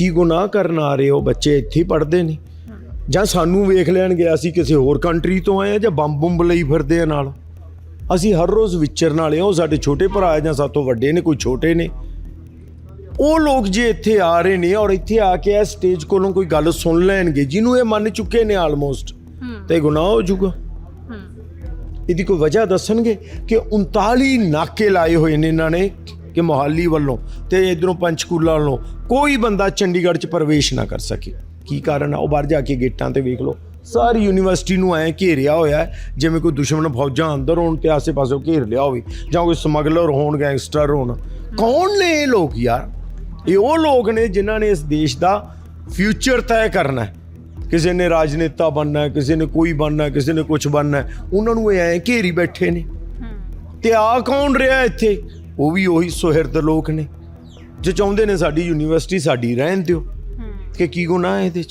ਕੀ ਗੁਨਾਹ ਕਰਨ ਆ ਰਹੇ ਹੋ? ਬੱਚੇ ਇੱਥੇ ਹੀ ਪੜ੍ਹਦੇ ਨੇ। ਜਾਂ ਸਾਨੂੰ ਵੇਖ ਲੈਣਗੇ ਅਸੀਂ ਕਿਸੇ ਹੋਰ ਕੰਟਰੀ ਤੋਂ ਆਏ ਆ ਜਾਂ ਬੰਬ ਬੰਬ ਲਈ ਫਿਰਦੇ ਆ ਨਾਲ? ਅਸੀਂ ਹਰ ਰੋਜ਼ ਵਿਚਰਨ ਵਾਲੇ ਆ ਉਹ ਸਾਡੇ ਛੋਟੇ ਭਰਾ ਜਾਂ ਸਾਤੋਂ ਵੱਡੇ ਨੇ ਕੋਈ ਛੋਟੇ ਨੇ। ਉਹ ਲੋਕ ਜੇ ਇੱਥੇ ਆ ਰਹੇ ਨੇ ਔਰ ਇੱਥੇ ਆ ਕੇ ਇਹ ਸਟੇਜ ਕੋਲੋਂ ਕੋਈ ਗੱਲ ਸੁਣ ਲੈਣਗੇ ਜਿਹਨੂੰ ਇਹ ਮੰਨ ਚੁੱਕੇ ਨੇ ਆਲਮੋਸਟ ਤੇ ਗੁਨਾਹ ਹੋ ਜਾਊਗਾ। ਇਹਦੀ ਕੋਈ ਵਜ੍ਹਾ ਦੱਸਣਗੇ ਕਿ 39 ਨਾਕੇ ਲਾਏ ਹੋਏ ਨੇ ਇਹਨਾਂ ਨੇ। ਕਿ ਮੋਹਾਲੀ ਵੱਲੋਂ ਤੇ ਇਧਰੋਂ ਪੰਚਕੂਲਾ ਵੱਲੋਂ ਕੋਈ ਬੰਦਾ ਚੰਡੀਗੜ੍ਹ 'ਚ ਪ੍ਰਵੇਸ਼ ਨਾ ਕਰ ਸਕੇ। ਕੀ ਕਾਰਨ ਆ? ਉਹ ਬਾਹਰ ਜਾ ਕੇ ਗੇਟਾਂ ਤੇ ਵੇਖ ਲਓ। ਸਾਰੀ ਯੂਨੀਵਰਸਿਟੀ ਨੂੰ ਐ ਘੇਰਿਆ ਹੋਇਆ ਜਿਵੇਂ ਕੋਈ ਦੁਸ਼ਮਣ ਫੌਜਾਂ ਅੰਦਰ ਹੋਣ ਤੇ ਆਸੇ-ਪਾਸੇ ਘੇਰ ਲਿਆ ਹੋਵੇ ਜਾਂ ਕੋਈ ਸਮਗਲਰ ਹੋਣ ਗੈਂਗਸਟਰ ਹੋਣ। ਕੌਣ ਨੇ ਇਹ ਲੋਕ ਯਾਰ? ਇਹ ਉਹ ਲੋਕ ਨੇ ਜਿਨ੍ਹਾਂ ਨੇ ਇਸ ਦੇਸ਼ ਦਾ ਫਿਊਚਰ ਤੈਅ ਕਰਨਾ ਹੈ। ਕਿਸੇ ਨੇ ਰਾਜਨੇਤਾ ਬਣਨਾ ਹੈ ਕਿਸੇ ਨੇ ਕੋਈ ਬਣਨਾ ਹੈ ਕਿਸੇ ਨੇ ਕੁਝ ਬਣਨਾ ਹੈ। ਉਹਨਾਂ ਨੂੰ ਇਹ ਐ ਘੇਰੀ ਬੈਠੇ ਨੇ। ਤੇ ਆ ਕੌਣ ਰਿਹਾ ਇੱਥੇ? ਉਹ ਵੀ ਉਹੀ ਸੁਹਿਰਦ ਲੋਕ ਨੇ। ਜੇ ਚਾਹੁੰਦੇ ਨੇ ਸਾਡੀ ਯੂਨੀਵਰਸਿਟੀ ਸਾਡੀ ਰਹਿਣ ਦਿਓ। ਕਿ ਕੀ ਗੁਨਾਹ ਹੈ ਇਹਦੇ ਚ?